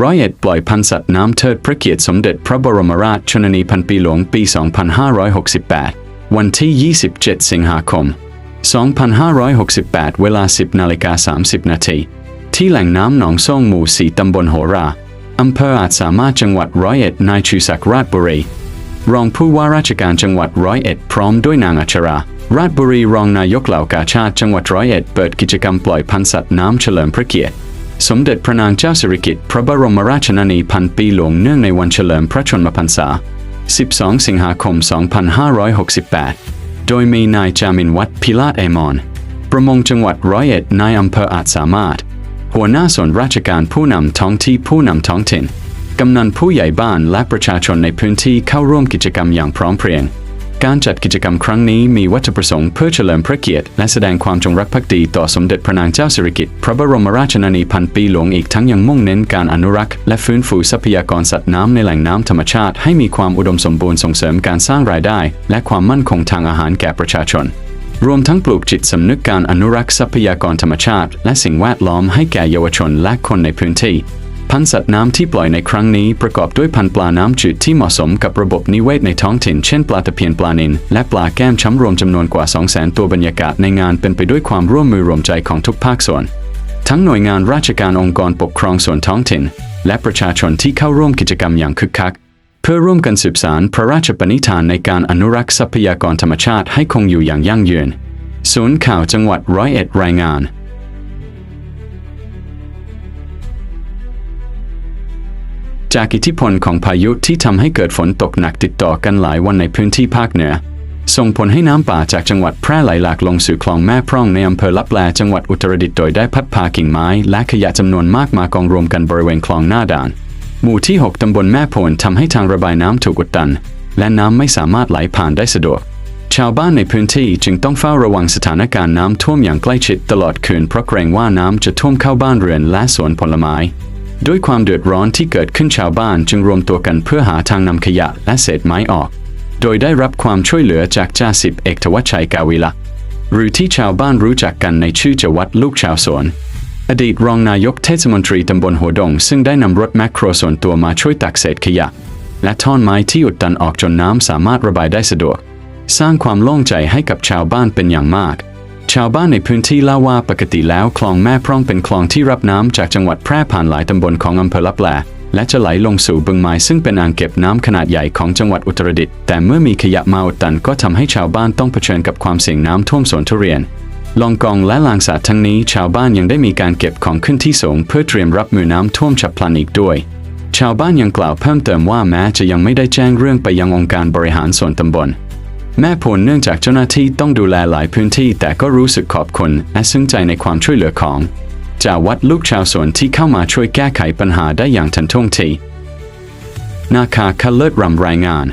ร้อยเอ็ดปล่อยพันสัตว์น้ำเทิดพระเกียรติสมเด็จพระบรมราชชนนีพันปีหลวงปี 2568 วันที่ 27 สิงหาคม 2568 เวลา 10นาฬิกา30 นาที ที่แหล่งน้ำหนองซ่องหมู่4ตำบลโหรา อำเภออาจสามารถจังหวัดร้อยเอ็ดนายชูศักดิ์ราชบุรี รองผู้ว่าราชการจังหวัดร้อยเอ็ดพร้อมด้วยนางอัชรา ราชบุรีรองนายกเหล่ากาชาติจังหวัดร้อยเอ็ดเปิดกิจกรรมปล่อยพันสัตว์น้ำเฉลิมพระเกียรติ สมเด็จพระนางเจ้าสิริกิติ์พระบรมราชชนนีพันปีหลวงเนื่องในวันเฉลิมพระชนมพรรษา 12 สิงหาคม 2568 โดยมีนายจามินวัดพิลาศเอมอน ประมงจังหวัดร้อยเอ็ดนายอำเภออาจสามารถ หัวหน้าส่วนราชการผู้นำท้องที่ผู้นำท้องถิ่น กำนันผู้ใหญ่บ้านและประชาชนในพื้นที่เข้าร่วมกิจกรรมอย่างพร้อมเพรียง การจัดกิจกรรมครั้งนี้มีวัตถุประสงค์เพื่อเฉลิมพระเกียรติและแสดงความจงรักภักดีต่อสมเด็จพระนางเจ้าสิริกิติ์พระบรมราชชนนีพันปีหลวงอีกทั้งยังมุ่งเน้นการอนุรักษ์และฟื้นฟูทรัพยากรสัตว์น้ำในแหล่งน้ำธรรมชาติให้มีความอุดมสมบูรณ์ส่งเสริมการสร้างรายได้ และความมั่นคงทางอาหารแก่ประชาชน รวมทั้งปลูกจิตสำนึกการอนุรักษ์ทรัพยากรธรรมชาติ และสิ่งแวดล้อมให้แก่เยาวชนและคนในพื้นที่ พันธุ์สัตว์น้ำที่ปล่อยในครั้งนี้ประกอบด้วยพันธุ์ปลาน้ำจืดที่เหมาะสมกับระบบนิเวศในท้องถิ่นเช่นปลาตะเพียนปลานิลและปลาแก้มช้ำรวมจำนวนกว่า 200,000 ตัวบรรยากาศในงานเป็นไปด้วยความร่วมมือรวมใจของทุกภาคส่วน ทั้งหน่วยงานราชการองค์กรปกครองส่วนท้องถิ่น และประชาชนที่เข้าร่วมกิจกรรมอย่างคึกคัก เพื่อร่วมกันสืบสานพระราชปณิธานในการอนุรักษ์ทรัพยากรธรรมชาติให้คงอยู่อย่างยั่งยืนศูนย์ข่าวจังหวัดร้อยเอ็ดรายงาน จากอิทธิพลของพายุที่ทำให้เกิดฝนตกหนักติดต่อกันหลายวันในพื้นที่ภาคเหนือ ส่งผลให้น้ำป่าจากจังหวัดแพร่ไหลหลากลงสู่คลองแม่พร่องในอำเภอลับแลจังหวัดอุตรดิตถ์โดยได้พัดพากิ่งไม้ และขยะจำนวนมากมากองรวมกันบริเวณคลองหน้าด่าน หมู่ที่ 6ตำบลแม่โพนทำให้ทางระบายน้ำถูกอุดตัน และน้ำไม่สามารถไหลผ่านได้สะดวกชาวบ้านในพื้นที่จึงต้องเฝ้าระวังสถานการณ์น้ำท่วมอย่างใกล้ชิดตลอดคืนเพราะเกรงว่าน้ำจะท่วมเข้าบ้านเรือนและสวนผลไม้ ด้วยความเดือดร้อนที่เกิดขึ้นชาวบ้านจึงรวมตัวกันเพื่อหาทางนำขยะและเศษไม้ออก โดยได้รับความช่วยเหลือจากจ่าสิบเอกทวัชชัยกาวิละหรือที่ชาวบ้านรู้จักกันในชื่อจวัดลูกชาวสวน อดีตรองนายกเทศมนตรีตำบลหัวดง ซึ่งได้นำรถแมคโครส่วนตัวมาช่วยตักเศษขยะ และท่อนไม้ที่อุดตันออกจนน้ำสามารถระบายได้สะดวก สร้างความโล่งใจให้กับชาวบ้านเป็นอย่างมาก ชาวบ้านในพื้นที่เล่าว่าปกติแล้วคลองแม่พร่องเป็นคลองที่รับน้ำจากจังหวัดแพร่ผ่านหลายตำบลของอำเภอลับแลและจะไหลลงสู่บึงไม้ซึ่งเป็นอ่างเก็บน้ำขนาดใหญ่ของจังหวัดอุตรดิตถ์แต่เมื่อมีขยะมาอุดตันก็ทำให้ชาวบ้านต้องเผชิญกับความเสี่ยงน้ำท่วมสวนทุเรียน ลองกองและลางสาทั้งนี้ ชาวบ้านยังได้มีการเก็บของขึ้นที่สูงเพื่อเตรียมรับมือน้ำท่วมฉับพลันอีกด้วย ชาวบ้านยังกล่าวเพิ่มเติมว่าแม้จะยังไม่ได้แจ้งเรื่องไปยังองค์การบริหารส่วนตำบล แม่ผลเนื่องจากเจ้าหน้าที่ต้องดูแลหลายพื้นที่ แต่ก็รู้สึกขอบคุณและซึ้งใจในความช่วยเหลือของจาวัดลูกชาวสวนที่เข้ามาช่วยแก้ไขปัญหาได้อย่างทันท่วงทีนาคาคัลเลิศรำรายงาน